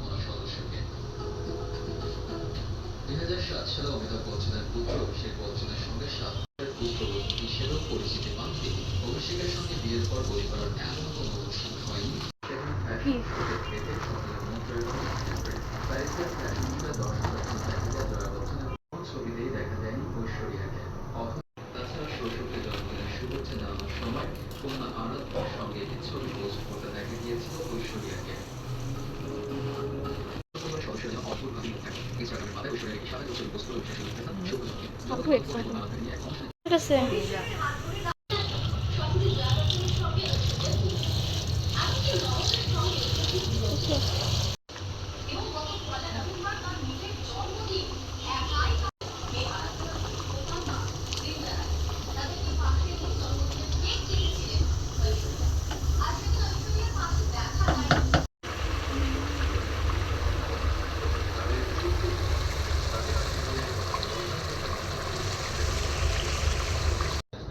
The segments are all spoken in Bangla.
কোনো সদস্যকে দুই হাজার সাত সালে অমিতাভ বচ্চনের অভিষেক বচ্চনের সঙ্গে পুত্র হিসেবেও পরিচিতি পান তিনি অভিষেকের সঙ্গে বিয়ের পর পরিবারের এমন কোনো অনুষ্ঠান হয়নি। ছবি পোস্ট করতে দেখা গিয়েছিল ঐশ্বরিয়াকে। ইনস্টাগ্রামের মাথায় ঐশ্বরিয়াকে সাদা ছবি পোস্ট করে অভিষেক লিখতেছেন শুভ জন্মদিন আপু, excited. আরাধ্যা নিয়ে এক অনুষ্ঠানে ঠিক আছে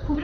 খুবই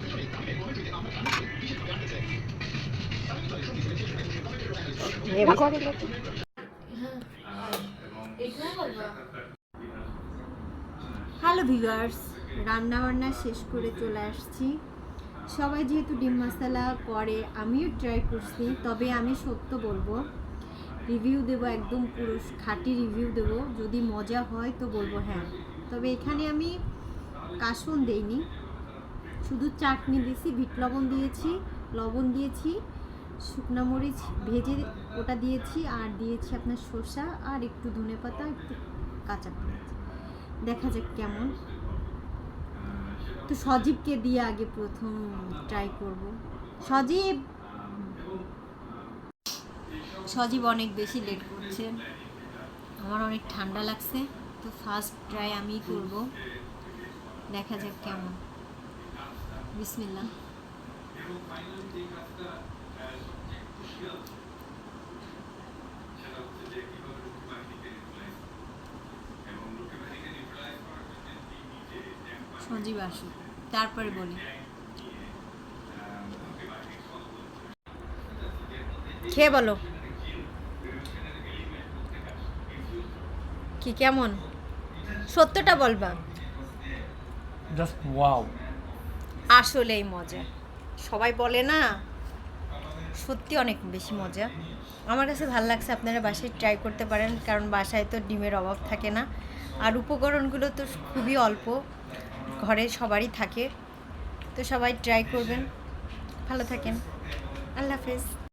হয়। হ্যালো ভিউয়ার্স রান্না বান্না শেষ করে চলে আসছি। সবাই যেহেতু ডিম মশলা করে, আমিও ট্রাই করছি, তবে আমি সত্য বলব রিভিউ দেবো একদম পুরো খাঁটি রিভিউ দেবো। যদি মজা হয় তো বলব হ্যাঁ। তবে এখানে আমি কাসন দেইনি। শুধু চাটনি দিয়েছি ভিট লবণ দিয়েছি লবণ দিয়েছি, শুকনা মরিচ ভেজে ওটা দিয়েছি, আর দিয়েছি আপনার শসা আর একটু ধনে পাতা, একটু কাঁচা পেঁয়াজ। দেখা যাক কেমন। তো সজীবকে দিয়ে আগে প্রথম ট্রাই করব। সজীব! সজীব অনেক বেশি লেট করছে। আমার অনেক ঠান্ডা লাগছে। তো ফার্স্ট ট্রাই আমি করব। দেখা যাক কেমন। বিসমিল্লা আসুক তারপরে বলি। খেয়ে বলো। কি কেমন? সত্যটা বলবা। জাস্ট ওয়াও আসলেই মজা। সবাই বলে না, সত্যি অনেক বেশি মজা। আমার কাছে ভালো লাগছে আপনারা বাসায় ট্রাই করতে পারেন, কারণ বাসায় তো ডিমের অভাব থাকে না। আর উপকরণগুলো তো খুবই অল্প, ঘরে সবারই থাকে। তো সবাই ট্রাই করবেন। ভালো থাকেন। আল্লাহ হাফেজ।